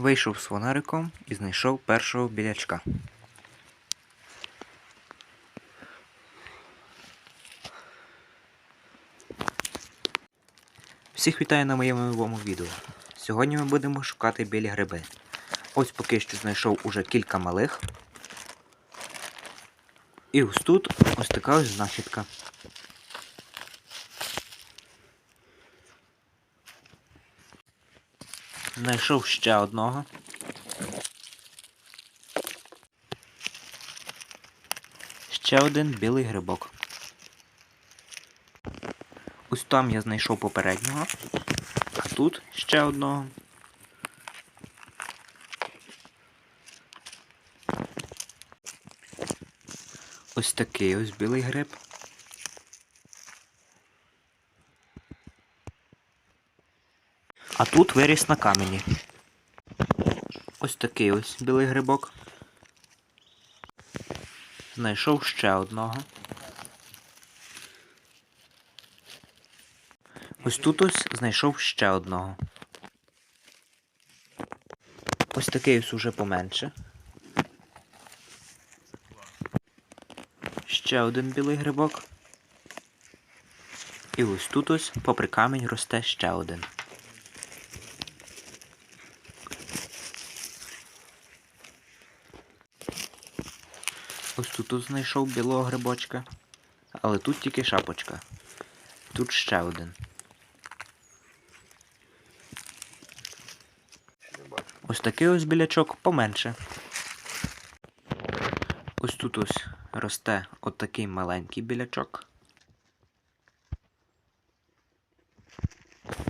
Вийшов з фонариком і знайшов першого білячка. Всіх вітаю на моєму новому відео. Сьогодні ми будемо шукати білі гриби. Ось поки що знайшов уже кілька малих. І ось тут ось така ось знахідка. Знайшов ще одного. Ще один білий грибок. Ось там я знайшов попереднього, а тут ще одного. Ось такий ось білий гриб. А тут виріс на камені. Ось такий ось білий грибок. Знайшов ще одного. Ось тут ось знайшов ще одного. Ось такий ось уже поменше. Ще один білий грибок. І ось тут ось попри камінь росте ще один. Ось тут знайшов білого грибочка. Але тут тільки шапочка. Тут ще один. Ось такий ось білячок поменше. Ось тут ось росте отакий маленький білячок.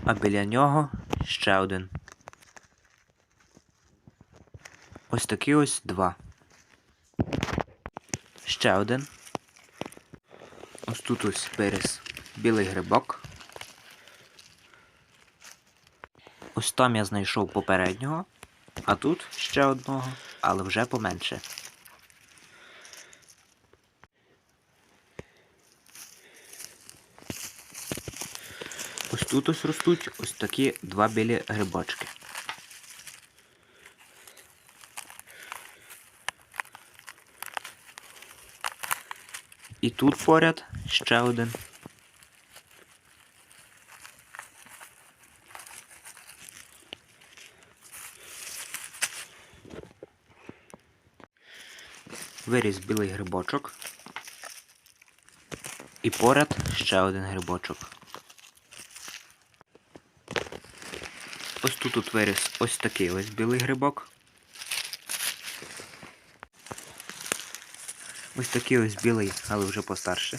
А біля нього ще один. Ось такі ось два. Ще один. Ось тут ось виріс білий грибок. Ось там я знайшов попереднього, а тут ще одного, але вже поменше. Ось тут ось ростуть ось такі два білі грибочки. І тут поряд ще один. Виріс білий грибочок. І поряд ще один грибочок. Ось тут от виріс ось такий ось білий грибок. Ось такий ось білий, але вже постарше.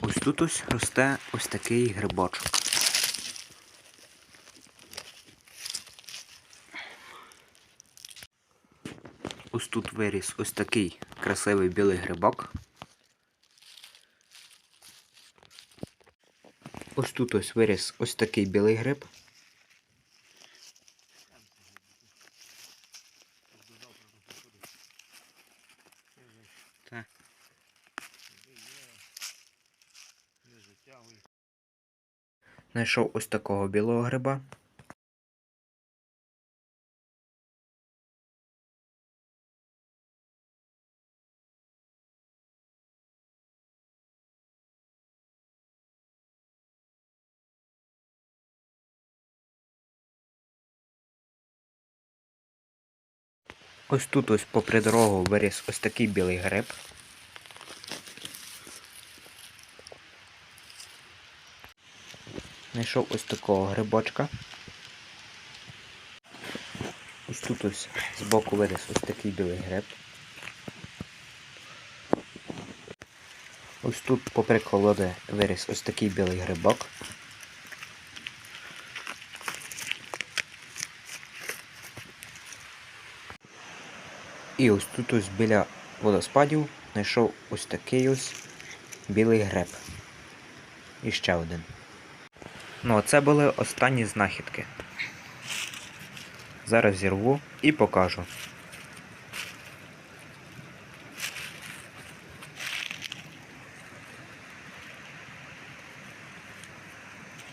Ось тут ось росте ось такий грибочок. Ось тут виріс ось такий красивий білий грибок. Ось тут ось виріс ось такий білий гриб. Знайшов ось такого білого гриба. Ось тут ось попри дорогу виріс ось такий білий гриб. Знайшов ось такого грибочка. Ось тут ось збоку виріс ось такий білий гриб. Ось тут попри колоди виріс ось такий білий грибок. І ось тут ось біля водоспадів знайшов ось такий ось білий гриб. І ще один. Ну, а це були останні знахідки. Зараз зірву і покажу.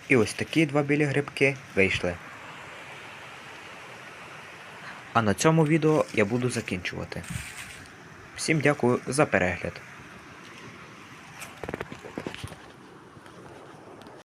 І ось такі два білі грибки вийшли. А на цьому відео я буду закінчувати. Всім дякую за перегляд.